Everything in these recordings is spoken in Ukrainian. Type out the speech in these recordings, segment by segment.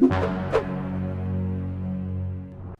you.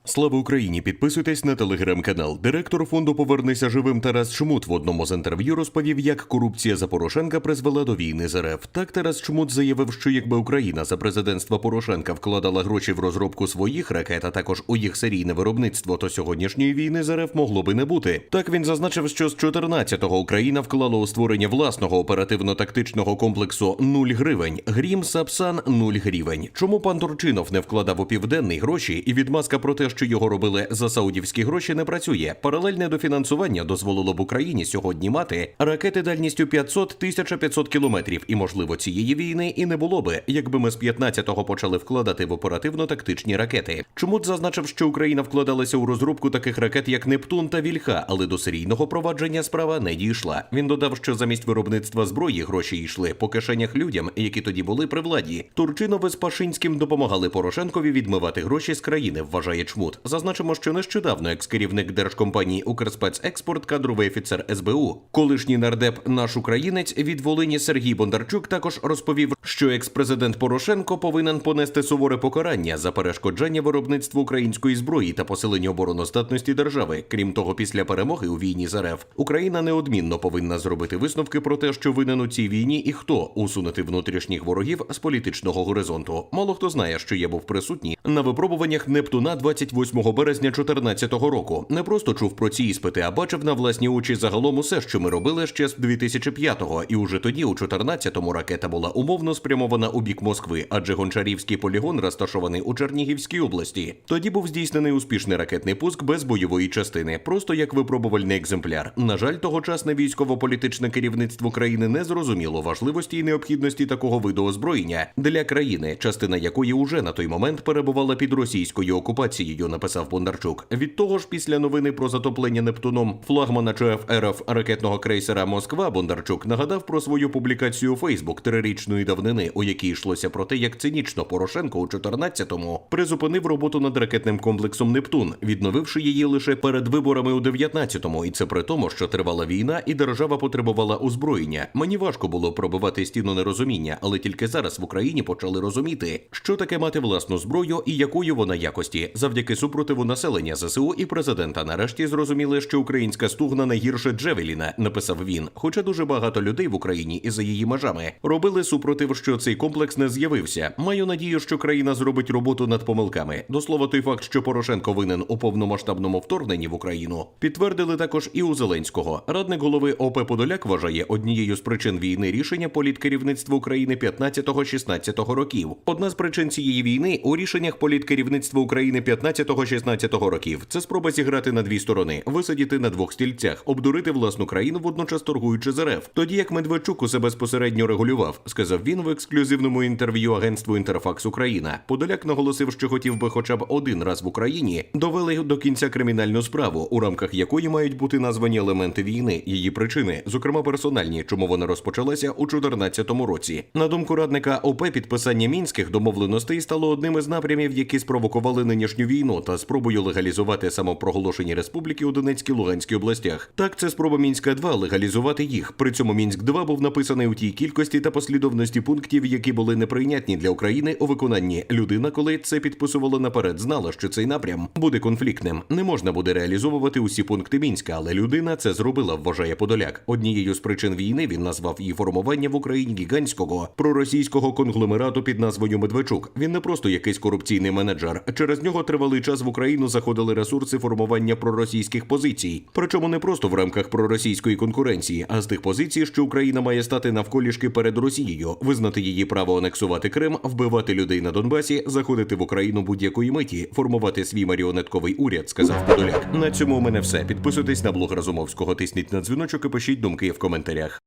Слава Україні! Підписуйтесь на телеграм-канал. Директор фонду Повернися живим Тарас Чмут в одному з інтерв'ю розповів, як корупція за Порошенка призвела до війни з РФ. Так Тарас Чмут заявив, що якби Україна за президентства Порошенка вкладала гроші в розробку своїх ракет, а також у їх серійне виробництво, то сьогоднішньої війни з РФ могло би не бути. Так він зазначив, що з 14-го Україна вклала у створення власного оперативно-тактичного комплексу 0 гривень. Грім Сапсан 0 гривень. Чому пан Турчинов не вкладав у південний гроші і відмазка про те, що його робили за саудівські гроші, не працює. Паралельне дофінансування дозволило б Україні сьогодні мати ракети дальністю 500-1500 кілометрів. І можливо цієї війни і не було би, якби ми з 15-го почали вкладати в оперативно-тактичні ракети. Чому зазначив, що Україна вкладалася у розробку таких ракет, як Нептун та Вільха, але до серійного провадження справа не дійшла. Він додав, що замість виробництва зброї гроші йшли по кишенях людям, які тоді були при владі. Турчинов із Пашинським допомагали Порошенкові відмивати гроші з країни, вважає Чмут. Зазначимо, що нещодавно екс-керівник держкомпанії Укрспецекспорт, кадровий офіцер СБУ, колишній нардеп наш українець від Волині Сергій Бондарчук також розповів, що екс-президент Порошенко повинен понести суворе покарання за перешкоджання виробництву української зброї та посилення обороноздатності держави. Крім того, після перемоги у війні з РФ Україна неодмінно повинна зробити висновки про те, що винен у цій війні і хто усунути внутрішніх ворогів з політичного горизонту. Мало хто знає, що я був присутній на випробуваннях Нептуна 28 березня 2014 року. Не просто чув про ці іспити, а бачив на власні очі загалом усе, що ми робили ще з 2005-го. І уже тоді, у 14-му, ракета була умовно спрямована у бік Москви, адже Гончарівський полігон розташований у Чернігівській області. Тоді був здійснений успішний ракетний пуск без бойової частини, просто як випробувальний екземпляр. На жаль, тогочасне військово-політичне керівництво країни не зрозуміло важливості і необхідності такого виду озброєння для країни, частина якої уже на той момент перебувала під російською окупацією, написав Бондарчук. Від того ж, після новини про затоплення Нептуном флагмана ЧФ РФ ракетного крейсера Москва Бондарчук нагадав про свою публікацію у Фейсбук трирічної давнини, у якій йшлося про те, як цинічно Порошенко у 14-му призупинив роботу над ракетним комплексом Нептун, відновивши її лише перед виборами у 19-му. І це при тому, що тривала війна, і держава потребувала озброєння. Мені важко було пробивати стіну нерозуміння, але тільки зараз в Україні почали розуміти, що таке мати власну зброю і якою вона якості, завдяки супротиву населення ЗСУ і президента. Нарешті зрозуміли, що українська стугна не гірше Джевеліна, написав він. Хоча дуже багато людей в Україні і за її межами робили супротив, що цей комплекс не з'явився. Маю надію, що країна зробить роботу над помилками. До слова, той факт, що Порошенко винен у повномасштабному вторгненні в Україну, підтвердили також і у Зеленського. Радник голови ОП Подоляк вважає однією з причин війни рішення політкерівництва України 15-16 років. Одна з причин цієї війни у рішеннях політкерівництва України 15-16 років. Це спроба зіграти на дві сторони, висадіти на двох стільцях, обдурити власну країну, водночас торгуючи з РФ. Тоді як Медведчук усе безпосередньо регулював, сказав він в ексклюзивному інтерв'ю агентству Інтерфакс Україна. Подоляк наголосив, що хотів би хоча б один раз в Україні довели до кінця кримінальну справу, у рамках якої мають бути названі елементи війни, її причини, зокрема персональні, чому вона розпочалася у 2014 році. На думку радника ОП, підписання мінських домовленостей стало одним із напрямів, які спровокували нинішню війну та спробою легалізувати самопроголошені республіки у Донецькій Луганській областях. Так, це спроба мінська 2 легалізувати їх. При цьому мінськ 2 був написаний у тій кількості та послідовності пунктів, які були неприйнятні для України у виконанні. Людина, коли це підписувала наперед, знала, що цей напрям буде конфліктним. Не можна буде реалізовувати усі пункти мінська, але людина це зробила, вважає Подоляк. Однією з причин війни він назвав її формування в Україні гігантського проросійського конгломерату під назвою Медведчук. Він не просто якийсь корупційний менеджер. Через нього тривалий час в Україну заходили ресурси формування проросійських позицій. Причому не просто в рамках проросійської конкуренції, а з тих позицій, що Україна має стати навколішки перед Росією, визнати її право анексувати Крим, вбивати людей на Донбасі, заходити в Україну будь-якої миті, формувати свій маріонетковий уряд, сказав Подоляк. На цьому у мене все. Підписуйтесь на блог Разумовського, тисніть на дзвіночок і пишіть думки в коментарях.